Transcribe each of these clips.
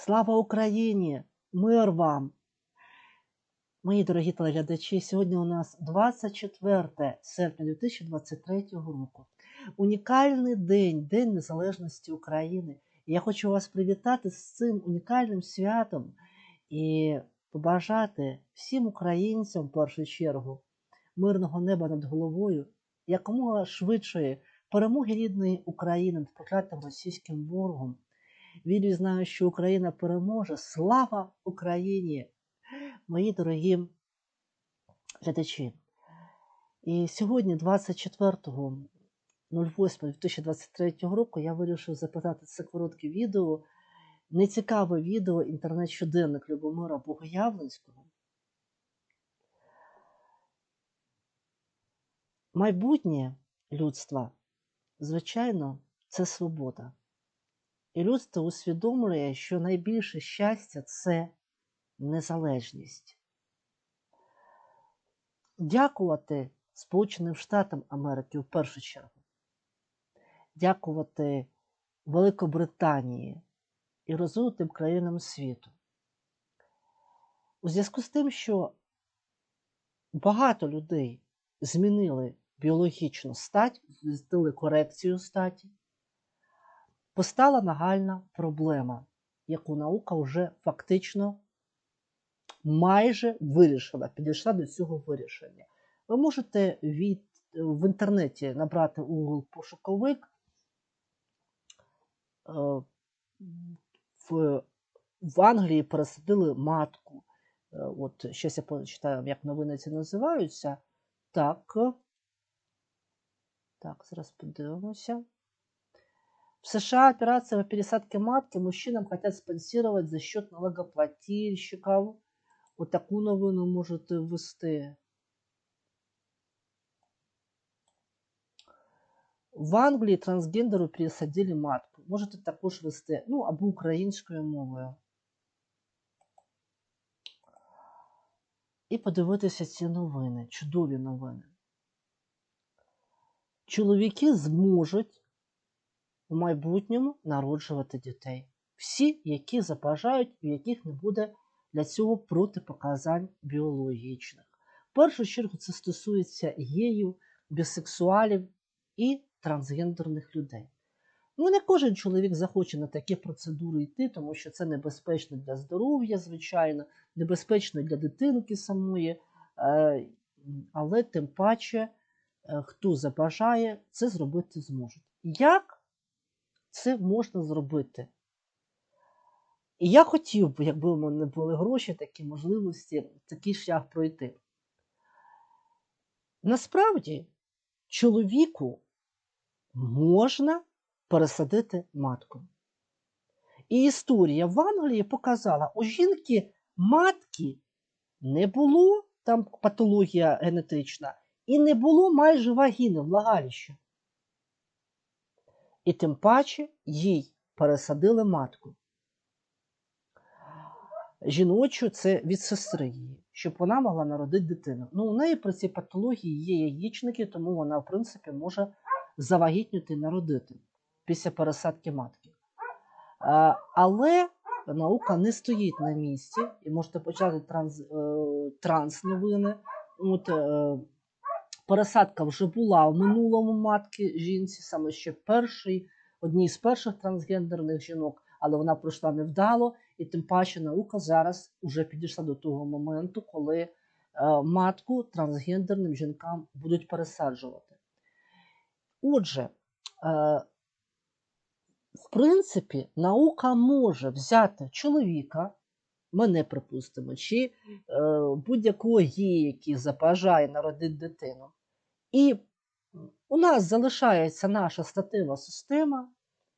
Слава Україні! Мир вам! Мої дорогі телеглядачі, сьогодні у нас 24 серпня 2023 року. Унікальний день, День Незалежності України. Я хочу вас привітати з цим унікальним святом і побажати всім українцям в першу чергу мирного неба над головою, якомога швидшої перемоги рідної України над проклятим російським ворогом. Вірю знаю, що Україна переможе. Слава Україні! Мої дорогі глядачі. І сьогодні, 24.08.2023 року, я вирішив записати це коротке відео, нецікаве відео інтернет-щоденник Любомира Богоявленського. Майбутнє людства, звичайно, це свобода. І людство усвідомлює, що найбільше щастя це незалежність. Дякувати Сполученим Штатам Америки в першу чергу, дякувати Великобританії і розвинутим країнам світу. У зв'язку з тим, що багато людей змінили біологічну стать, здійснили корекцію статі, постала нагальна проблема, яку наука вже фактично майже вирішила, підійшла до цього вирішення. Ви можете від, в інтернеті набрати Google пошуковик е, в, в Англії пересадили матку. Е, От щось я почитаю, як новини ці називаються. Так. Так, зараз подивимося. В США операция по пересадке матки мужчинам хотят спонсировать за счет налогоплательщиков. Вот таку новину можете ввести. В Англії трансгендеру пересадили матку. Можете також ввести, ну, або українською мовою. І подивитися ці новини, чудові новини. Чоловіки зможуть в майбутньому народжувати дітей. Всі, які забажають, у яких не буде для цього протипоказань біологічних. В першу чергу це стосується геїв, бісексуалів і трансгендерних людей. Ну, не кожен чоловік захоче на такі процедури йти, тому що це небезпечно для здоров'я, звичайно, небезпечно для дитинки самої, е, але тим паче, е, хто забажає, це зробити зможуть. Як це можна зробити? І я хотів би, якби у мене були гроші, такі можливості, такий шлях пройти. Насправді, чоловіку можна пересадити матку. І історія в Англії показала, у жінки матки не було, там патологія генетична, і не було майже вагіни, влагалища. І тим паче їй пересадили матку. Жіночу це від сестри її, щоб вона могла народити дитину. Ну, у неї при цій патології є яєчники, тому вона, в принципі, може завагітніти і народити після пересадки матки. Але наука не стоїть на місці, і можете почати транс, е, транс-новини. От, е, пересадка вже була в минулому матки жінці, саме ще перший, одній з перших трансгендерних жінок, але вона пройшла невдало, і тим паче наука зараз вже підійшла до того моменту, коли е, матку трансгендерним жінкам будуть пересаджувати. Отже, е, в принципі, наука може взяти чоловіка, мене припустимо, чи е, будь-якого гея, який забажає народити дитину. І у нас залишається наша статива система,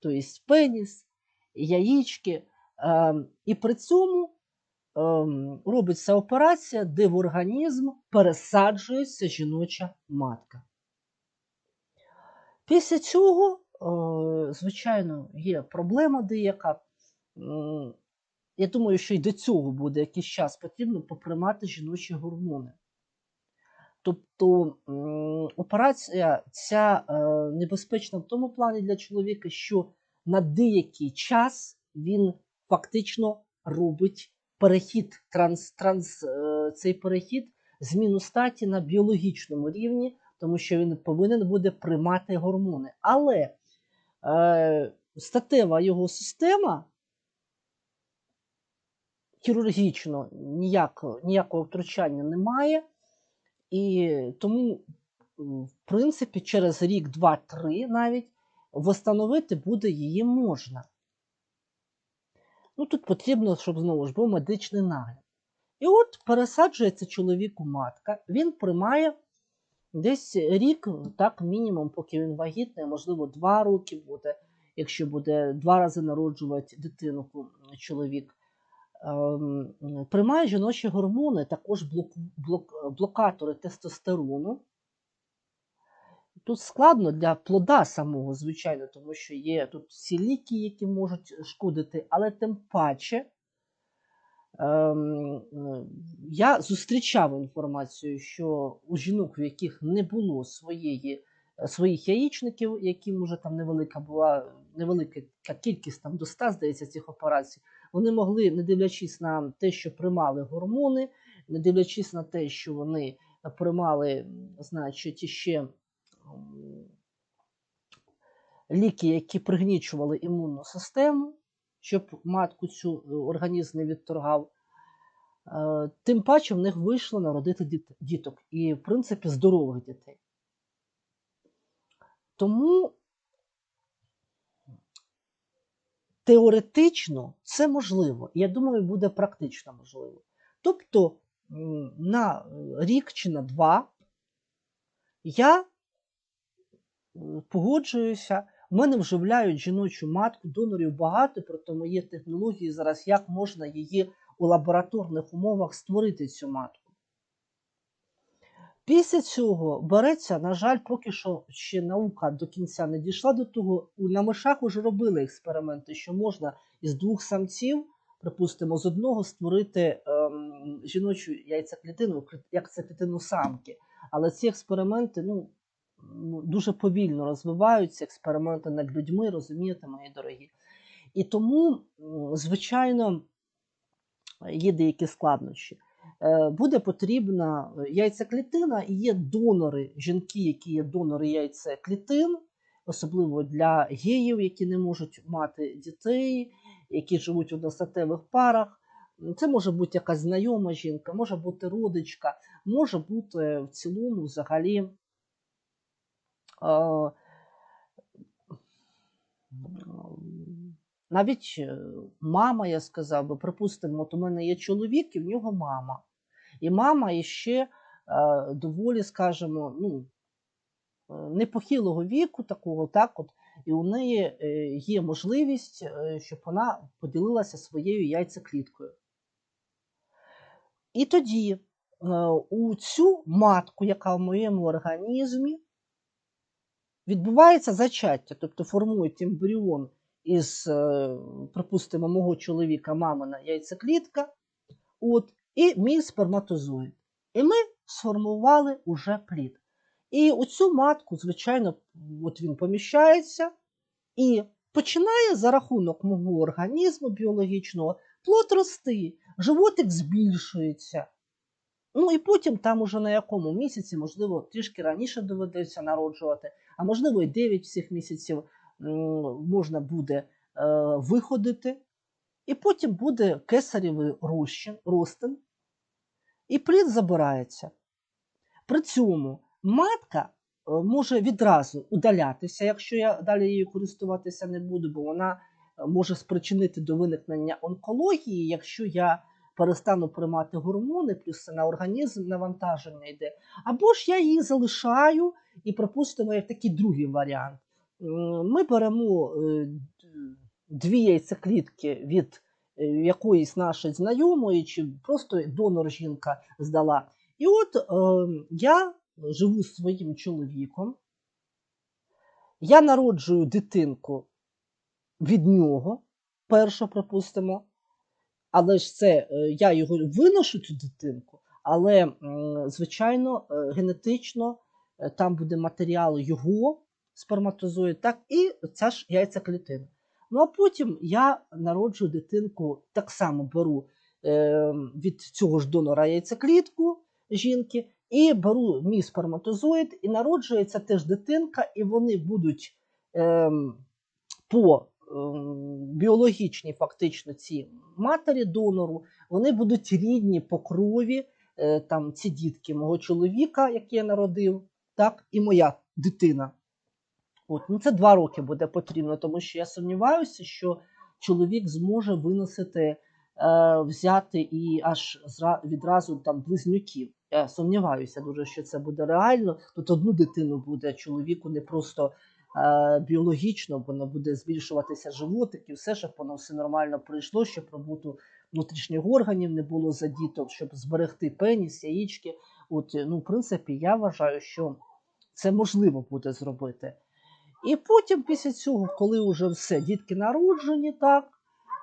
тобто пеніс, яєчки, е, і при цьому е, робиться операція, де в організм пересаджується жіноча матка. Після цього, е, звичайно, є проблема деяка. Я думаю, що й до цього буде якийсь час потрібно поприймати жіночі гормони. Тобто операція ця е, небезпечна в тому плані для чоловіка, що на деякий час він фактично робить перехід, транс, транс, е, цей перехід, зміну статі на біологічному рівні, тому що він повинен буде приймати гормони. Але е, статева його система хірургічно ніякого, ніякого втручання немає. І тому, в принципі, через рік, два, три навіть встановити буде її можна. Ну, тут потрібно, щоб знову ж був медичний нагляд. І от пересаджується чоловіку матка, він приймає десь рік, так, мінімум, поки він вагітний, можливо, два роки буде, якщо буде два рази народжувати дитину чоловік. Ем, приймає жіночі гормони, також блок, блок, блокатори тестостерону. Тут складно для плода самого, звичайно, тому що є тут всі ліки, які можуть шкодити, але тим паче ем, я зустрічав інформацію, що у жінок, у яких не було своєї, своїх яєчників, які може там невелика була, невелика кількість там до 100, здається, цих операцій, вони могли, не дивлячись на те, що приймали гормони, не дивлячись на те, що вони приймали, значить, ще ліки, які пригнічували імунну систему, щоб матку цю е, організм не відторгав. Е, тим паче в них вийшло народити діток і, в принципі, здорових дітей. Тому теоретично це можливо, і я думаю, буде практично можливо. Тобто на рік чи на два я погоджуюся. В мене вживляють жіночу матку, донорів багато, проте є технології зараз, як можна її у лабораторних умовах створити цю матку. Після цього береться, на жаль, поки що ще наука до кінця не дійшла до того. На мишах вже робили експерименти, що можна із двох самців, припустимо, з одного створити ем, жіночу яйцеклітину, як це клітину самки. Але ці експерименти, ну, Ну, дуже повільно розвиваються експерименти над людьми, розумієте, мої дорогі. І тому, звичайно, є деякі складнощі. Е, буде потрібна яйцеклітина і є донори, жінки, які є донори яйцеклітин, особливо для геїв, які не можуть мати дітей, які живуть в одностатевих парах. Це може бути якась знайома жінка, може бути родичка, може бути в цілому взагалі навіть е, мама, я сказав би, припустимо, от у мене є чоловік, і в нього мама. І мама іще е, доволі, скажімо, ну, е, непохилого віку, такого, так от, і у неї є можливість, щоб вона поділилася своєю яйцекліткою. І тоді у цю матку, яка в моєму організмі, відбувається зачаття, тобто формують ембріон із, е, припустимо, мого чоловіка, мамина яйцеклітка, от, і мій сперматозоїд. І ми сформували уже плід. І у цю матку, звичайно, от він поміщається і починає за рахунок мого організму біологічного плод рости, животик збільшується. Ну і потім там уже на якому місяці, можливо, трішки раніше доведеться народжувати, а можливо, і 9 всіх місяців можна буде е, виходити. І потім буде кесарєвий ростин, і плід забирається. При цьому матка е, може відразу удалятися, якщо я далі її користуватися не буду, бо вона е, може спричинити до виникнення онкології, якщо я перестану приймати гормони, плюс на організм навантаження йде. Або ж я її залишаю і пропустимо як такий другий варіант. Ми беремо е, дві яйцеклітки від е, якоїсь нашої знайомої, чи просто донор жінка здала. І от е, я живу з своїм чоловіком, я народжую дитинку від нього, першу, припустимо, але ж це я його виношу цю дитинку, але, звичайно, генетично там буде матеріал його сперматозоїд, так і ця ж яйцеклітина. Ну а потім я народжую дитинку, так само беру е, від цього ж донора яйцеклітку жінки і беру мій сперматозоїд, і народжується теж дитинка, і вони будуть е, по ем, біологічній фактично ці матері донору, вони будуть рідні по крові, е, там ці дітки мого чоловіка, який я народив, так, і моя дитина. От, ну це два роки буде потрібно, тому що я сумніваюся, що чоловік зможе виносити, е, взяти і аж зра, відразу там близнюків. Я сумніваюся дуже, що це буде реально. Тут одну дитину буде чоловіку не просто е, біологічно, воно буде збільшуватися животик і все, щоб воно все нормально пройшло, щоб роботу внутрішніх органів не було задіто, щоб зберегти пеніс, яєчки. От, ну, в принципі, я вважаю, що це можливо буде зробити. І потім, після цього, коли вже все, дітки народжені, так,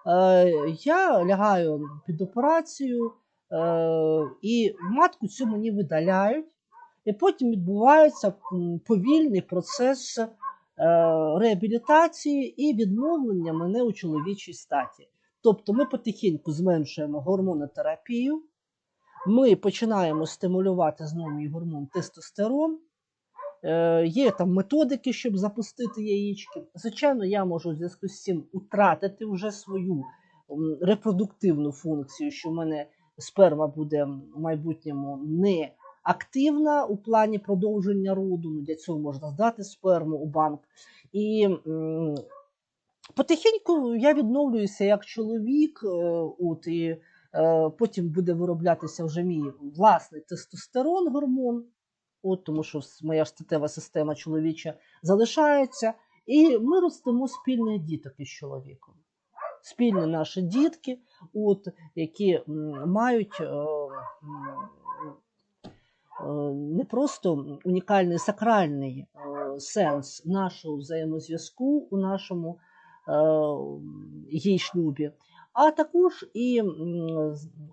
е, я лягаю під операцію, е, і матку цю мені видаляють, і потім відбувається повільний процес е, реабілітації і відновлення мене у чоловічій статі. Тобто ми потихеньку зменшуємо гормонотерапію, ми починаємо стимулювати знову мій гормон тестостерон. Е, Є там методики, щоб запустити яєчки. Звичайно, я можу в зв'язку з цим втратити вже свою репродуктивну функцію, що в мене сперма буде в майбутньому не активна у плані продовження роду. Ну, для цього можна здати сперму у банк. І м, потихеньку я відновлююся як чоловік, е, от, і е, потім буде вироблятися вже мій власний тестостерон гормон. От, тому що моя статева система чоловіча залишається, і ми ростемо спільних діток із чоловіком. Спільні наші дітки, от, які мають е, е, не просто унікальний сакральний е, сенс нашого взаємозв'язку у нашому їй шлюбі, а також і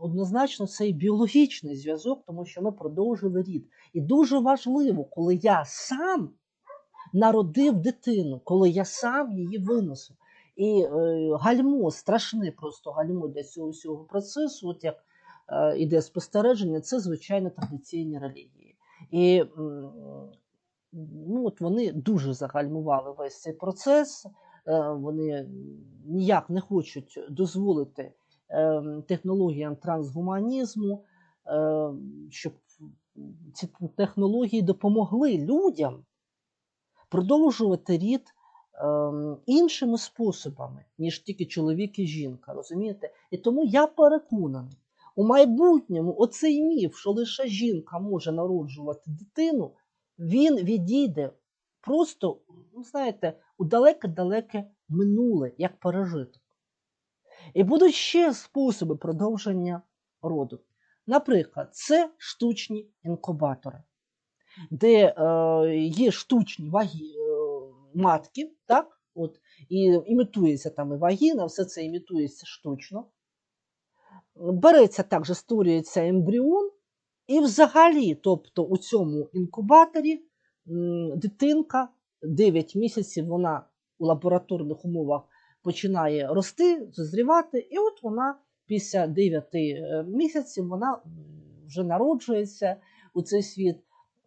однозначно цей біологічний зв'язок, тому що ми продовжили рід. І дуже важливо, коли я сам народив дитину, коли я сам її виносив. І е, гальмо, страшне просто гальмо для цього всього процесу, от як е, іде спостереження, це звичайно традиційні релігії. І ну, от вони дуже загальмували весь цей процес. Е, вони ніяк не хочуть дозволити е, технологіям трансгуманізму, е, щоб ці технології допомогли людям продовжувати рід іншими способами, ніж тільки чоловік і жінка. Розумієте? І тому я переконаний, у майбутньому оцей міф, що лише жінка може народжувати дитину, він відійде просто, ну, знаєте, у далеке-далеке минуле, як пережиток. І будуть ще способи продовження роду. Наприклад, це штучні інкубатори, де е, є штучні ваги, е, матки, так? От, і імітується там і вагіна, все це імітується штучно. Береться також, створюється ембріон, і взагалі, тобто у цьому інкубаторі дитинка 9 місяців вона у лабораторних умовах починає рости, зазрівати, і от вона після 9 е, місяців вона вже народжується у цей світ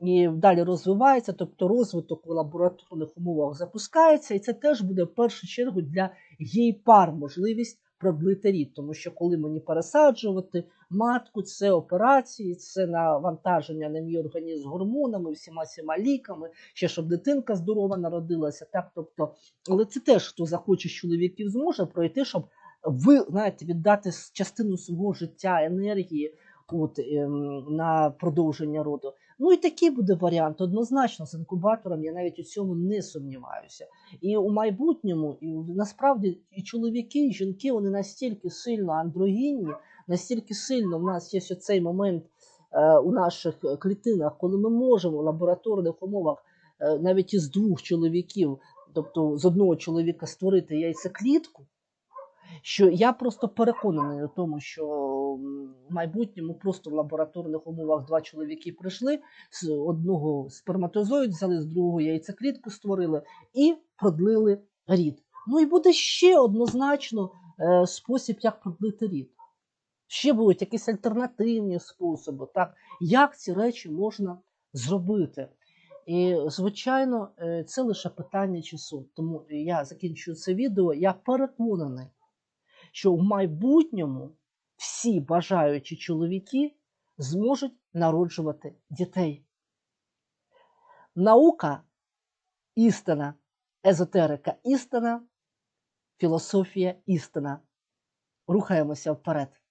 і далі розвивається, тобто розвиток в лабораторних умовах запускається, і це теж буде в першу чергу для їй пар можливість продлити рід, тому що коли мені пересаджувати матку, це операції, це навантаження на мій організм гормонами, всіма цими ліками, ще щоб дитинка здорова народилася. Так, тобто, але це теж хто захоче чоловіків зможе пройти, щоб ви знаєте, віддати частину свого життя, енергії от, ем, на продовження роду. Ну і такий буде варіант. Однозначно, з інкубатором я навіть у цьому не сумніваюся. І у майбутньому, і насправді і чоловіки, і жінки вони настільки сильно андрогінні, настільки сильно в нас є цей момент е, у наших клітинах, коли ми можемо в лабораторних умовах е, навіть із двох чоловіків, тобто з одного чоловіка створити яйцеклітку. Що я просто переконаний у тому, що в майбутньому просто в лабораторних умовах два чоловіки прийшли, з одного сперматозоїд взяли, з другого яйцеклітку створили і продлили рід. Ну і буде ще однозначно е, спосіб, як продлити рід. Ще будуть якісь альтернативні способи, так, як ці речі можна зробити. І, звичайно, е, це лише питання часу. Тому я закінчую це відео. Я переконаний, що в майбутньому всі бажаючі чоловіки зможуть народжувати дітей. Наука істина, езотерика істина, філософія істина. Рухаємося вперед.